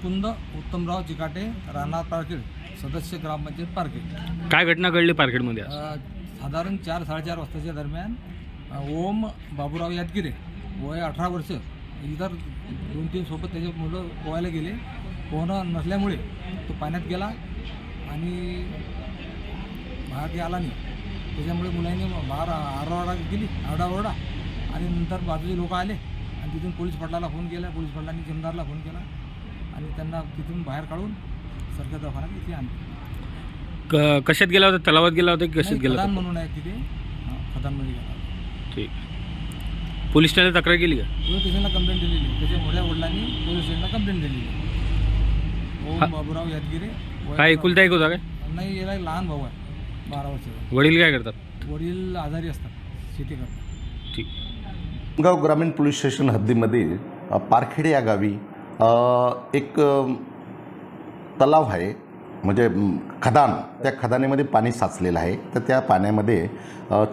मुकुंद उत्तमराव चिकाटे राहणार पारखेड सदस्य ग्रामपंचायत पारखेड. काय घटना घडली पारखेडमध्ये आज? अ, साधारण चार साडेचार वाजताच्या दरम्यान अ, ओम बाबूराव यादगिरे वय अठरा वर्ष इतर दोन तीन सोबत त्याचे मुलं पोहायला गेले. पोहणं नसल्यामुळे तो पाण्यात गेला आणि बाहेर काही आला नाही. त्याच्यामुळे मुलांनी बाहेर आरडाओरडा केली आरडाओरडा. आणि नंतर बाजूचे लोक आले आणि तिथून पोलीस पाटलाला फोन केला. पोलीस पाटलांनी जमदारला फोन केला. आणि त्यांना तिथून बाहेर काढून सरकारी दवाखान्यात इथे आणले. क- कशात गेला होता? तलावात गेला होता की कशात नाही, गेला खदान होता? म्हणून आहे तिथे. हा, खदानमध्ये गेला ठीक. पोलीस ठाण्यात तक्रार केली का? पोलीस स्टेशनला कंप्लेंट दिलेली आहे. त्याच्या मोठ्या वडिलांनी पोलीस स्टेशनला कंप्लेंट दिलेली आहे. हा. ओम बाबूराव यादगिरे वय काय एकुलता एक होता काय? नाही याला एक लहान भाऊ आहे. बारा वर्षाचा वडील काय करतात? वडील आजारी असतात. शेती करतात. ठीक. गाव ग्रामीण पोलीस स्टेशन हद्दीमध्ये अ, पारखेडे या गावी एक तलाव आहे. म्हणजे खदान. त्या खदानेमध्ये पाणी साचलेलं आहे. तर त्या पाण्यामध्ये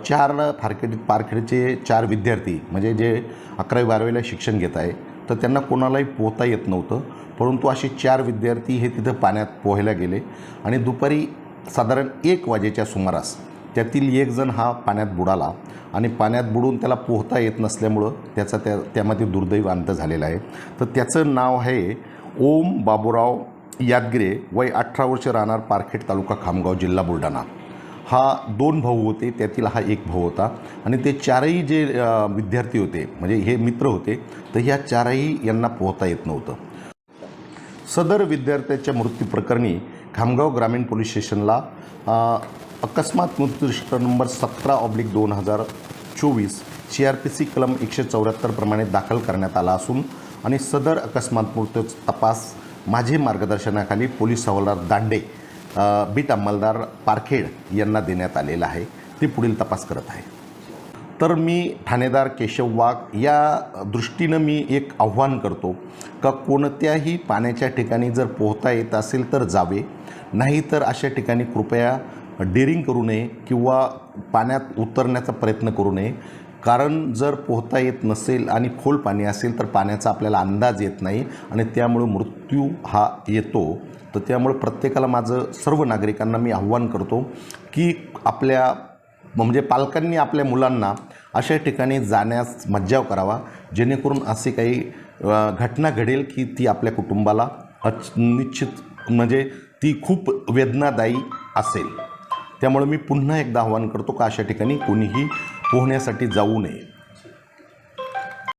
चार फारखेडी पारखेडचे चार विद्यार्थी म्हणजे जे अकरावी बारावीला शिक्षण घेत आहे तर त्यांना कोणालाही पोहता येत नव्हतं. परंतु असे चार विद्यार्थी हे तिथं पाण्यात पोहायला गेले. आणि दुपारी साधारण एक वाजेच्या सुमारास त्यातील एक जण हा पाण्यात बुडाला आणि पाण्यात बुडून त्याला पोहता येत नसल्यामुळं त्याचा त्या त्यामध्ये दुर्दैव अंत झालेला आहे. तर त्याचं नाव आहे ओम बाबूराव यादगिरे वय अठरा वर्ष राहणार पारखेड तालुका खामगाव जिल्हा बुलढाणा. हा दोन भाऊ होते त्यातील हा एक भाऊ होता आणि ते चारही जे विद्यार्थी होते म्हणजे हे मित्र होते तर ह्या चारही यांना पोहता येत नव्हतं. सदर विद्यार्थ्याच्या मृत्यूप्रकरणी खामगाव ग्रामीण पोलीस स्टेशनला अकस्मात मृत्यूदृष्ट नंबर सतरा ऑब्लिक दोन हजार चोवीस सी आर पी सी कलम एकशे चौऱ्याहत्तरप्रमाणे दाखल करण्यात आला असून आणि सदर अकस्मात मृत्यू तपास माझे मार्गदर्शनाखाली पोलीस हवालदार दांडे बीट अंमलदार पारखेड यांना देण्यात आलेला आहे. ते पुढील तपास करत आहे. तर मी ठाणेदार केशव वाघ या दृष्टीनं मी एक आव्हान करतो का कोणत्याही पाण्याच्या ठिकाणी जर पोहता येत असेल तर जावे. नाहीतर अशा ठिकाणी कृपया डेरिंग करू नये किंवा पाण्यात उतरण्याचा प्रयत्न करू नये. कारण जर पोहता येत नसेल आणि खोल पाणी असेल तर पाण्याचा आपल्याला अंदाज येत नाही आणि त्यामुळे मृत्यू हा येतो. तर त्यामुळे प्रत्येकाला माझं सर्व नागरिकांना मी आव्हान करतो की आपल्या म्हणजे पालकांनी आपल्या मुलांना अशा ठिकाणी जाण्यास मज्जाव करावा. जेणेकरून असे काही घटना घडेल की ती आपल्या कुटुंबाला अच निश्चित म्हणजे ती खूप वेदनादायी असेल. त्यामुळे मी पुन्हा एकदा आवाहन करतो का अशा ठिकाणी कोणीही पोहण्यासाठी जाऊ नये.